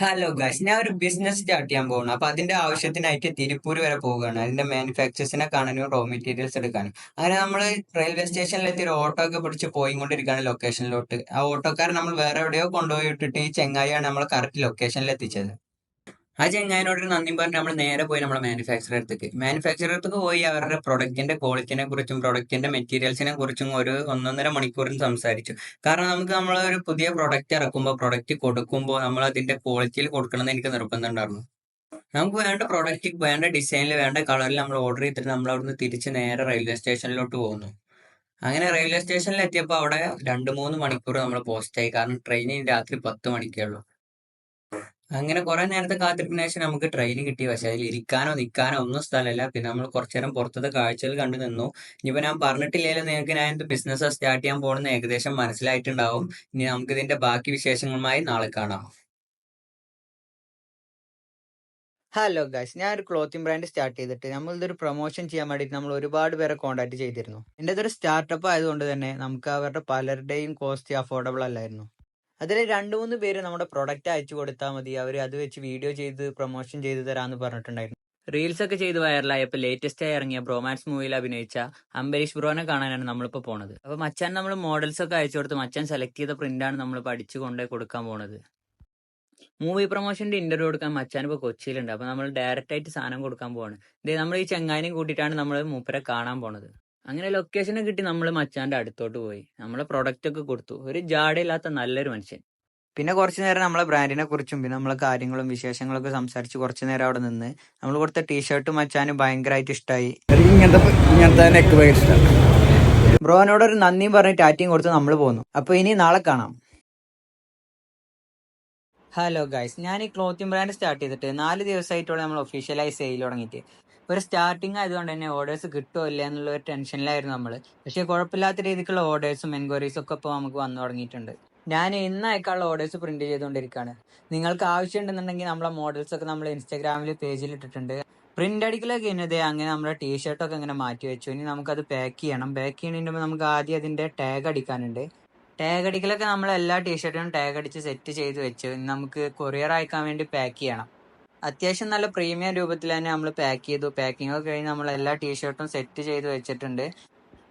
Hello guys ഞാൻ ഒരു business start ചെയ്യാൻ പോകുന്നു അപ്പൊ അതിന്റെ ആവശ്യത്തിനായിട്ട് തിരുപ്പൂർ വരെ പോവുകയാണ്. അതിന്റെ മാനുഫാക്ചേഴ്സിനെ കാണാനും റോ മെറ്റീരിയൽസ് എടുക്കാനും. അങ്ങനെ നമ്മൾ റെയിൽവേ സ്റ്റേഷനിലെത്തി ഒരു ഓട്ടോ ഒക്കെ പിടിച്ച് പോയിക്കൊണ്ടിരിക്കുകയാണ് ലൊക്കേഷനിലോട്ട് ആ ഓട്ടോക്കാരൻ നമ്മൾ വേറെ എവിടെയോ കൊണ്ടുപോയി ഇട്ടിട്ട് ഈ ചെങ്ങായിയാണ് നമ്മൾ കറക്റ്റ് ലൊക്കേഷനിൽ എത്തിച്ചത്. ആ ഒരു നന്ദി പറഞ്ഞ് നമ്മൾ നേരെ പോയി നമ്മുടെ മാനുഫാക്ചറർ അടുത്തേക്ക്. മാനുഫാക്ചറർ അടുത്തേക്ക് പോയി അവരുടെ പ്രൊഡക്റ്റിന്റെ ക്വാളിറ്റിനെ കുറിച്ചും പ്രൊഡക്റ്റിന്റെ മെറ്റീരിയൽസിനെ കുറിച്ചും ഒരു ഒന്നൊന്നര മണിക്കൂറിൽ സംസാരിച്ചു. കാരണം നമുക്ക് നമ്മൾ ഒരു പുതിയ പ്രൊഡക്റ്റ് ഇറക്കുമ്പോൾ പ്രൊഡക്റ്റ് കൊടുക്കുമ്പോൾ നമ്മൾ അതിന്റെ ക്വാളിറ്റിയിൽ കൊടുക്കണമെന്ന് എനിക്ക് നിർബന്ധമുണ്ടായിരുന്നു നമുക്ക് വേണ്ട പ്രൊഡക്റ്റ് വേണ്ട ഡിസൈനിൽ വേണ്ട കളറിൽ നമ്മൾ ഓർഡർ ചെയ്തിട്ട് നമ്മൾ അവിടുന്ന് തിരിച്ച് നേരെ റെയിൽവേ സ്റ്റേഷനിലോട്ട് പോകുന്നു. അങ്ങനെ റെയിൽവേ സ്റ്റേഷനിൽ എത്തിയപ്പോൾ അവിടെ രണ്ട് മൂന്ന് മണിക്കൂർ നമ്മൾ പോസ്റ്റായി കാരണം ട്രെയിനിന് രാത്രി പത്ത് മണിക്കേ ഉള്ളൂ. അങ്ങനെ കുറെ നേരത്തെ കാത്തിരിപ്പിന് ശേഷം നമുക്ക് ട്രെയിൻ കിട്ടി. പക്ഷെ അതിൽ ഇരിക്കാനോ നിൽക്കാനോ ഒന്നും സ്ഥലമില്ല. പിന്നെ നമ്മൾ കുറച്ചു നേരം പുറത്തത്തെ കാഴ്ചകൾ കണ്ടു നിന്നു. ഇനിയിപ്പോൾ ഞാൻ പറഞ്ഞിട്ടില്ലെങ്കിലും നിങ്ങൾക്ക് ഞാൻ എന്ത് ബിസിനസ് സ്റ്റാർട്ട് ചെയ്യാൻ പോകുന്നത് ഏകദേശം മനസ്സിലായിട്ടുണ്ടാവും. ഇനി നമുക്ക് ഇതിന്റെ ബാക്കി വിശേഷങ്ങളുമായി നാളെ കാണാം. ഹലോ ഗൈസ് ഞാൻ ഒരു ക്ലോത്തിങ് ബ്രാൻഡ് സ്റ്റാർട്ട് ചെയ്തിട്ട് നമ്മൾ ഇതൊരു പ്രൊമോഷൻ ചെയ്യാൻ വേണ്ടിയിട്ട് നമ്മൾ ഒരുപാട് പേരെ കോൺടാക്ട് ചെയ്തിരുന്നു. എന്റെ ഇതൊരു സ്റ്റാർട്ടപ്പ് ആയതുകൊണ്ട് തന്നെ നമുക്ക് അവരുടെ പലരുടെയും കോസ്റ്റ് അഫോർഡബിൾ അല്ലായിരുന്നു. അതിൽ രണ്ട് മൂന്ന് പേര് നമ്മുടെ പ്രൊഡക്റ്റ് അയച്ചു കൊടുത്താൽ മതി. അവർ അത് വെച്ച് വീഡിയോ ചെയ്ത് പ്രൊമോഷൻ ചെയ്ത് തരാമെന്ന് പറഞ്ഞിട്ടുണ്ടായിരുന്നു. റീൽസ് ഒക്കെ ചെയ്ത് വൈറലായപ്പോൾ ലേറ്റസ്റ്റ് ആയി ഇറങ്ങിയ ബ്രോമാൻസ് മൂവിയിൽ അഭിനയിച്ച അംബരീഷ് ബ്രോനെ കാണാനാണ് നമ്മളിപ്പോൾ പോണത്. അപ്പോൾ മച്ചാൻ നമ്മൾ മോഡൽസ് ഒക്കെ അയച്ചു കൊടുത്ത് മച്ചാൻ സെലക്ട് ചെയ്ത പ്രിന്റാണ് നമ്മൾ പഠിച്ചു കൊണ്ടുപോയി കൊടുക്കാൻ പോണത്. മൂവി പ്രൊമോഷന്റെ ഇന്റർവ്യൂ കൊടുക്കാൻ മച്ചാൻ ഇപ്പോൾ കൊച്ചിയിലുണ്ട്. അപ്പോൾ നമ്മൾ ഡയറക്റ്റ് ആയിട്ട് സാധനം കൊടുക്കാൻ പോവാണ്. ദേ നമ്മൾ ഈ ചെങ്ങാനും കൂട്ടിയിട്ടാണ് നമ്മൾ മൂപ്പരെ കാണാൻ പോണത്. അങ്ങനെ ലൊക്കേഷനെ കിട്ടി നമ്മൾ മച്ചാന്റെ അടുത്തോട്ട് പോയി. നമ്മളെ പ്രൊഡക്റ്റ് ഒക്കെ കൊടുത്തു. ഒരു ജാടയില്ലാത്ത നല്ലൊരു മനുഷ്യൻ. പിന്നെ കുറച്ചു നേരം നമ്മളെ ബ്രാൻഡിനെ കുറിച്ചും പിന്നെ നമ്മളെ കാര്യങ്ങളും വിശേഷങ്ങളും ഒക്കെ സംസാരിച്ച് കുറച്ചു നേരം അവിടെ നിന്ന് നമ്മൾ കൊടുത്ത ടീഷർട്ട് മച്ചാന് ഭയങ്കരമായിട്ട് ഇഷ്ടമായി ബ്രോനോട് ഒരു നന്ദിയും പറഞ്ഞ് ടാറ്റിയും കൊടുത്ത് നമ്മൾ പോന്നു. അപ്പൊ ഇനി നാളെ കാണാം. ഹലോ ഗൈസ് ഞാൻ ഈ ക്ലോത്തിങ് ബ്രാൻഡ് സ്റ്റാർട്ട് ചെയ്തിട്ട് നാല് ദിവസമായിട്ടുള്ള നമ്മൾ ഒഫീഷ്യലായി സെയിൽ തുടങ്ങിയിട്ട്. ഒരു സ്റ്റാർട്ടിങ് ആയതുകൊണ്ട് തന്നെ ഓർഡേഴ്സ് കിട്ടുമോ ഇല്ല എന്നുള്ള ഒരു ടെൻഷനിലായിരുന്നു നമ്മൾ പക്ഷേ കുഴപ്പമില്ലാത്ത രീതിക്കുള്ള ഓർഡേഴ്സും എൻക്വയറീസും ഒക്കെ ഇപ്പോൾ നമുക്ക് വന്നു തുടങ്ങിയിട്ടുണ്ട്. ഞാൻ ഇന്ന് ഓർഡേഴ്സ് പ്രിന്റ് ചെയ്തുകൊണ്ടിരിക്കുകയാണ് നിങ്ങൾക്ക് ആവശ്യമുണ്ടെന്നുണ്ടെങ്കിൽ നമ്മളെ മോഡൽസ് ഒക്കെ നമ്മൾ ഇൻസ്റ്റാഗ്രാമിൽ പേജിൽ ഇട്ടിട്ടുണ്ട്. പ്രിന്റ് അടിക്കലൊക്കെ കഴിഞ്ഞത് അങ്ങനെ നമ്മുടെ ടീഷർട്ടൊക്കെ ഇങ്ങനെ മാറ്റി വെച്ചു. ഇനി നമുക്കത് പാക്ക് ചെയ്യണം. പാക്ക് മുമ്പ് നമുക്ക് ആദ്യം അതിന്റെ ടാഗ് അടിക്കാനുണ്ട്. ടാഗ് അടിക്കലൊക്കെ നമ്മൾ എല്ലാ ടീഷർട്ടിനും ടാഗ് അടിച്ച് സെറ്റ് ചെയ്ത് വെച്ച്. നമുക്ക് കൊറിയർ അയക്കാൻ വേണ്ടി പാക്ക് ചെയ്യണം. അത്യാവശ്യം നല്ല പ്രീമിയം രൂപത്തിൽ തന്നെ നമ്മൾ പാക്ക് ചെയ്തു. പാക്കിംഗ് ഒക്കെ കഴിഞ്ഞ് നമ്മൾ എല്ലാ ടീഷർട്ടും സെറ്റ് ചെയ്ത് വെച്ചിട്ടുണ്ട്.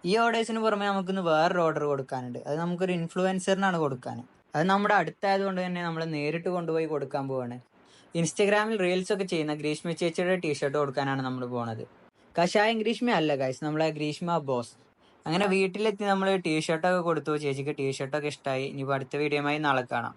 ഈ ഓർഡേഴ്സിന് പുറമെ നമുക്കിന്ന് വേറൊരു ഓർഡർ കൊടുക്കാനുണ്ട്. അത് നമുക്കൊരു ഇൻഫ്ലുവൻസറിനാണ് കൊടുക്കാൻ അത് നമ്മുടെ അടുത്തായതുകൊണ്ട് തന്നെ നമ്മൾ നേരിട്ട് കൊണ്ടുപോയി കൊടുക്കാൻ പോവാണ്. ഇൻസ്റ്റഗ്രാമിൽ റീൽസ് ഒക്കെ ചെയ്യുന്ന ഗ്രീഷ്മ ചേച്ചിയുടെ ടീഷർട്ട് കൊടുക്കാനാണ് നമ്മൾ പോണത്. കഷായം ഗ്രീഷ്മ അല്ല ഗൈസ് നമ്മളെ ഗ്രീഷ്മ ബോസ്. അങ്ങനെ വീട്ടിലെത്തി നമ്മൾ ടീഷർട്ടൊക്കെ കൊടുത്തു. ചേച്ചിക്ക് ടീഷർട്ടൊക്കെ ഇഷ്ടമായി ഇനി അടുത്ത വീഡിയോയുമായി നാളെ കാണാം.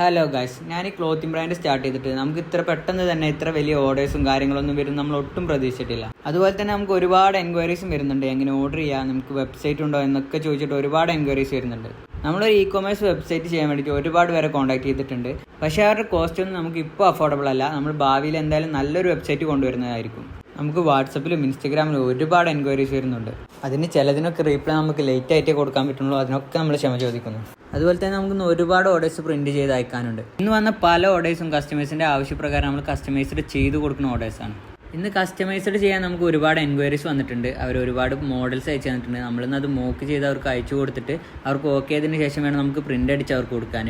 ഹലോ ഗൈസ് ഞാൻ ഈ ക്ലോത്തിങ് ബ്രാൻഡ് സ്റ്റാർട്ട് ചെയ്തിട്ട് നമുക്ക് ഇത്ര പെട്ടെന്ന് തന്നെ ഇത്ര വലിയ ഓർഡേഴ്സും കാര്യങ്ങളൊന്നും വരും നമ്മൾ ഒട്ടും പ്രതീക്ഷിച്ചിട്ടില്ല. അതുപോലെ തന്നെ നമുക്ക് ഒരുപാട് എൻക്വയറീസും വരുന്നുണ്ട്. എങ്ങനെ ഓർഡർ ചെയ്യാം നമുക്ക് വെബ്സൈറ്റ് ഉണ്ടോ എന്നൊക്കെ ചോദിച്ചിട്ട് ഒരുപാട് എൻക്വയറീസ് വരുന്നുണ്ട്. നമ്മളൊരു ഇ കൊമേഴ്സ് വെബ്സൈറ്റ് ചെയ്യാൻ വേണ്ടിയിട്ട് ഒരുപാട് പേരെ കോൺടാക്ട് ചെയ്തിട്ടുണ്ട്. പക്ഷേ അവരുടെ കോസ്റ്റ് ഒന്നും നമുക്ക് ഇപ്പോൾ അഫോർഡബിൾ അല്ല. നമ്മൾ ഭാവിയിൽ എന്തായാലും നല്ലൊരു വെബ്സൈറ്റ് കൊണ്ടുവരുന്നതായിരിക്കും. നമുക്ക് വാട്സപ്പിലും ഇൻസ്റ്റഗ്രാമിലും ഒരുപാട് എൻക്വയറീസ് വരുന്നുണ്ട്. അതിന് ചിലതിനൊക്കെ റീപ്ലൈ നമുക്ക് ലേറ്റ് ആയിട്ടേ കൊടുക്കാൻ പറ്റുള്ളൂ. അതിനൊക്കെ നമ്മൾ ക്ഷമ ചോദിക്കുന്നു. അതുപോലെ തന്നെ നമുക്ക് ഒരുപാട് ഓർഡേഴ്സ് പ്രിന്റ് ചെയ്ത് അയക്കാനുണ്ട്. ഇന്ന് വന്ന പല ഓർഡേഴ്സും കസ്റ്റമേഴ്സിന്റെ ആവശ്യപ്രകാരം നമ്മൾ കസ്റ്റമൈസ്ഡ് ചെയ്ത് കൊടുക്കുന്ന ഓർഡേഴ്സാണ് ഇന്ന് കസ്റ്റമൈസ്ഡ് ചെയ്യാൻ നമുക്ക് ഒരുപാട് എൻക്വയറീസ് വന്നിട്ടുണ്ട്. അവർ ഒരുപാട് മോഡൽസ് അയച്ചു തന്നിട്ടുണ്ട്. നമ്മളിന്ന് അത് മോക്ക് ചെയ്ത് അവർക്ക് അയച്ചു കൊടുത്തിട്ട് അവർക്ക് ഓക്കെ ആയതിനു ശേഷം വേണം നമുക്ക് പ്രിന്റ് അടിച്ച് അവർക്ക് കൊടുക്കാൻ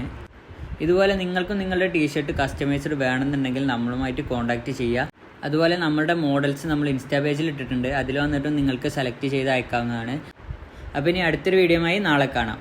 ഇതുപോലെ നിങ്ങൾക്കും നിങ്ങളുടെ ടീഷർട്ട് കസ്റ്റമൈസ്ഡ് വേണമെന്നുണ്ടെങ്കിൽ നമ്മളുമായിട്ട് കോൺടാക്ട് ചെയ്യുക. അതുപോലെ നമ്മുടെ മോഡൽസ് നമ്മൾ ഇൻസ്റ്റാ പേജിൽ ഇട്ടിട്ടുണ്ട്. അതിൽ വന്നിട്ടും നിങ്ങൾക്ക് സെലക്ട് ചെയ്ത് അയക്കാവുന്നതാണ്. അപ്പോൾ ഇനി അടുത്തൊരു വീഡിയോയുമായി നാളെ കാണാം.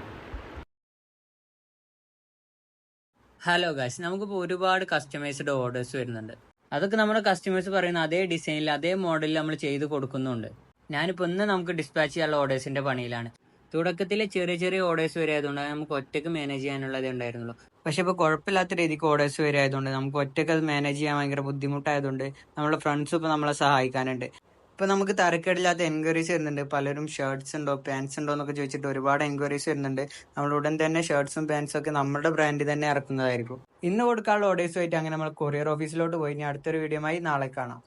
ഹലോ ഗായ്സ് നമുക്കിപ്പോൾ ഒരുപാട് കസ്റ്റമൈസ്ഡ് ഓർഡേഴ്സ് വരുന്നുണ്ട്. അതൊക്കെ നമ്മുടെ കസ്റ്റമേഴ്സ് പറയുന്ന അതേ ഡിസൈനിൽ അതേ മോഡലിൽ നമ്മൾ ചെയ്ത് കൊടുക്കുന്നുണ്ട്. ഞാനിപ്പോൾ ഇന്ന് നമുക്ക് ഡിസ്പാച്ച് ചെയ്യാനുള്ള ഓർഡേഴ്സിന്റെ പണിയിലാണ്. തുടക്കത്തിലെ ചെറിയ ചെറിയ ഓർഡേഴ്സ് വരെ ആയതുകൊണ്ട് നമുക്ക് ഒറ്റയ്ക്ക് മാനേജ് ചെയ്യാനുള്ളതേ ഉണ്ടായിരുന്നുള്ളൂ. പക്ഷെ ഇപ്പോൾ കുഴപ്പമില്ലാത്ത രീതിക്ക് ഓർഡേഴ്സ് വരെ ആയതുകൊണ്ട് നമുക്ക് ഒറ്റയ്ക്ക് അത് മാനേജ് ചെയ്യാൻ ഭയങ്കര ബുദ്ധിമുട്ടായതുകൊണ്ട് നമ്മുടെ ഫ്രണ്ട്സ് ഇപ്പോൾ നമ്മളെ സഹായിക്കാനുണ്ട്. ഇപ്പോൾ നമുക്ക് തരക്കേടില്ലാത്ത എൻക്വയറീസ് വരുന്നുണ്ട്. പലരും ഷർട്ട്സ് ഉണ്ടോ പാൻസ് ഉണ്ടോ എന്നൊക്കെ ചോദിച്ചിട്ട് ഒരുപാട് എൻക്വയറീസ് വരുന്നുണ്ട്. നമ്മൾ ഉടൻ തന്നെ ഷർട്ട്സും പാൻസും ഒക്കെ നമ്മുടെ ബ്രാൻഡിൽ തന്നെ ഇറക്കുന്നതായിരിക്കും. ഇന്ന് കൊടുക്കാനുള്ള ഓർഡേഴ്സുമായിട്ട് അങ്ങനെ നമ്മൾ കൊറിയർ ഓഫീസിലോട്ട് പോയി. ഇനി അടുത്തൊരു വീഡിയോയുമായി നാളെ കാണാം.